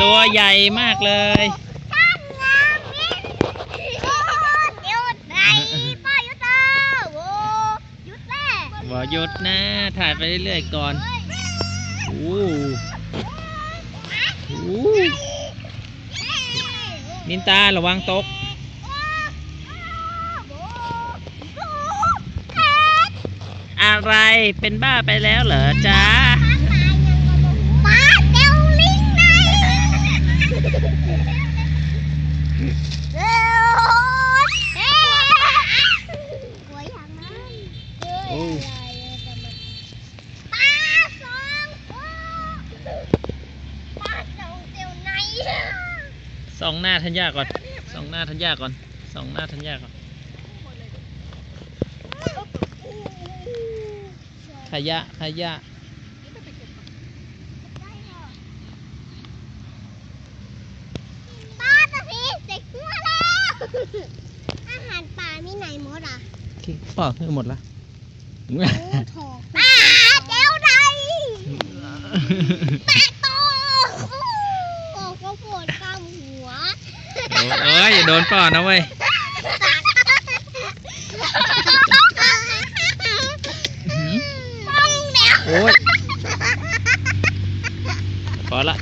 ตัวใหญ่มากเลยช่างงามนี่โอ้เดี๋ยวไหนป้ายุตาโอ้ยุตแม่บอกหยุดนะ ถ่ายไปเรื่อยๆก่อนโอ้โหนินตาระวังตกอะไรเป็นบ้าไปแล้วเหรอจ๊ะ สองหน้าทัญญาก่อนสองหน้าทัญญาก่อนสองหน้าทัญญาก่อนขยะขยะ ป้าตะพีเสกหัวแล้ว อาหารป่ามีไหนหมดอะป่อกหมดละโอ้โถป้าเจ้าใดปาโตโอ้ก็ปวดกำหัวโอ้เอ้ยอย่าโดนป่อนะเว้ยหืมป้องแล้วโอ้ยพอละ